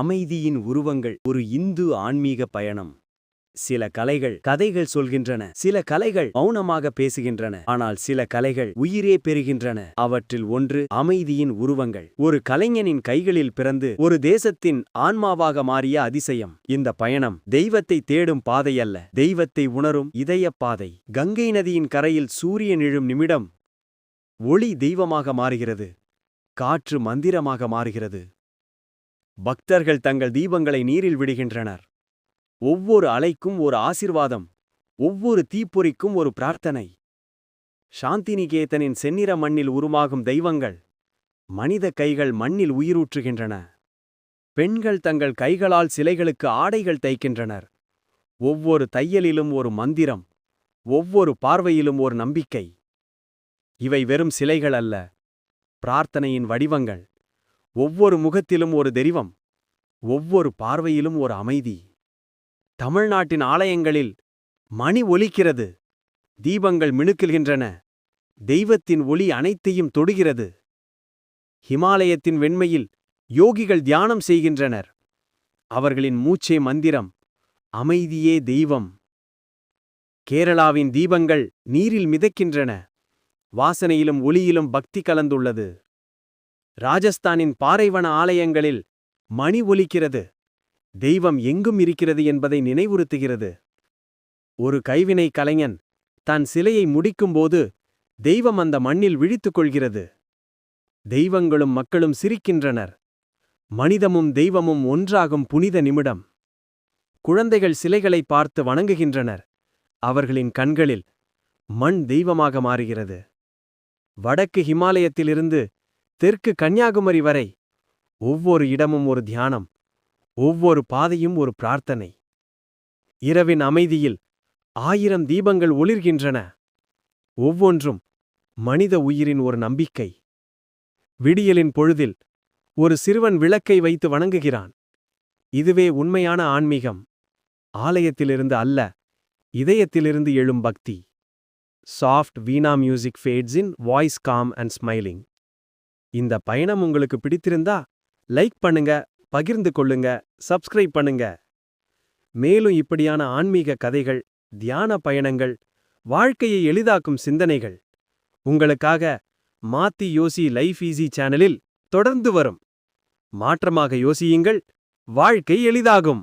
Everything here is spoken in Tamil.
அமைதியின் உருவங்கள் ஒரு இந்து ஆன்மீக பயணம். சில கலைகள் கதைகள் சொல்கின்றன. சில கலைகள் மௌனமாக பேசுகின்றன. ஆனால் சில கலைகள் உயிரே பெறுகின்றன. அவற்றில் ஒன்று அமைதியின் உருவங்கள். ஒரு கலைஞனின் கைகளில் பிறந்து ஒரு தேசத்தின் ஆன்மாவாக மாறிய அதிசயம். இந்த பயணம் தெய்வத்தை தேடும் பாதையல்ல. தெய்வத்தை உணரும் இதயப் பாதை. கங்கை நதியின் கரையில் சூரியன் எழும் நிமிடம் ஒளி தெய்வமாக மாறுகிறது. காற்று மந்திரமாக மாறுகிறது. பக்தர்கள் தங்கள் தீபங்களை நீரில் விடுகின்றனர். ஒவ்வொரு அலைக்கும் ஒரு ஆசிர்வாதம் ஒவ்வொரு தீப்பொறிக்கும் ஒரு பிரார்த்தனை. சாந்தினிகேதனின் செந்நிற மண்ணில் உருமாகும் தெய்வங்கள் மனித கைகள் மண்ணில் உயிரூற்றுகின்றன. பெண்கள் தங்கள் கைகளால் சிலைகளுக்கு ஆடைகள் தைக்கின்றனர். ஒவ்வொரு தையலிலும் ஒரு மந்திரம் ஒவ்வொரு பார்வையிலும் ஒரு நம்பிக்கை. இவை வெறும் சிலைகள் அல்ல பிரார்த்தனையின் வடிவங்கள். ஒவ்வொரு முகத்திலும் ஒரு தெய்வம் ஒவ்வொரு பார்வையிலும் ஒரு அமைதி. தமிழ்நாட்டின் ஆலயங்களில் மணி ஒலிக்கிறது தீபங்கள் மினுக்குகின்றன தெய்வத்தின் ஒளி அனைத்தையும் தொடுகிறது. ஹிமாலயத்தின் வெண்மையில் யோகிகள் தியானம் செய்கின்றனர். அவர்களின் மூச்சே மந்திரம் அமைதியே தெய்வம். கேரளாவின் தீபங்கள் நீரில் மிதக்கின்றன வாசனையிலும் ஒளியிலும் பக்தி கலந்துள்ளது. ராஜஸ்தானின் பாறைவன ஆலயங்களில் மணி ஒலிக்கிறது. தெய்வம் எங்கும் இருக்கிறது என்பதை நினைவுறுத்துகிறது. ஒரு கைவினை கலைஞன் தன் சிலையை முடிக்கும்போது தெய்வம் அந்த மண்ணில் விழித்துக் கொள்கிறது. தெய்வங்களும் மக்களும் சிரிக்கின்றனர். மனிதமும் தெய்வமும் ஒன்றாகும் புனித நிமிடம். குழந்தைகள் சிலைகளை பார்த்து வணங்குகின்றனர். அவர்களின் கண்களில் மண் தெய்வமாக மாறுகிறது. வடக்கு ஹிமாலயத்திலிருந்து தெற்கு கன்னியாகுமரி வரை. ஒவ்வொரு இடமும் ஒரு தியானம். ஒவ்வொரு பாதையும் ஒரு பிரார்த்தனை. இரவின் அமைதியில் ஆயிரம் தீபங்கள் ஒளிர்கின்றன. ஒவ்வொன்றும் மனித உயிரின் ஒரு நம்பிக்கை. விடியலின் பொழுதில் ஒரு சிறுவன் விளக்கை வைத்து வணங்குகிறான். இதுவே உண்மையான ஆன்மீகம். ஆலயத்திலிருந்து அல்ல இதயத்திலிருந்து எழும் பக்தி. Soft veena music fades in voice calm and smiling இந்த பயணம் உங்களுக்கு பிடித்திருந்தா லைக் பண்ணுங்க பகிர்ந்து கொள்ளுங்க சப்ஸ்கிரைப் பண்ணுங்க. மேலும் இப்படியான ஆன்மீக கதைகள் தியான பயணங்கள் வாழ்க்கையை எளிதாக்கும் சிந்தனைகள் உங்களுக்காக மாத்தி யோசி லைஃப் ஈஸி சேனலில் தொடர்ந்து வரும். மாற்றமாக யோசியுங்கள் வாழ்க்கை எளிதாகும்.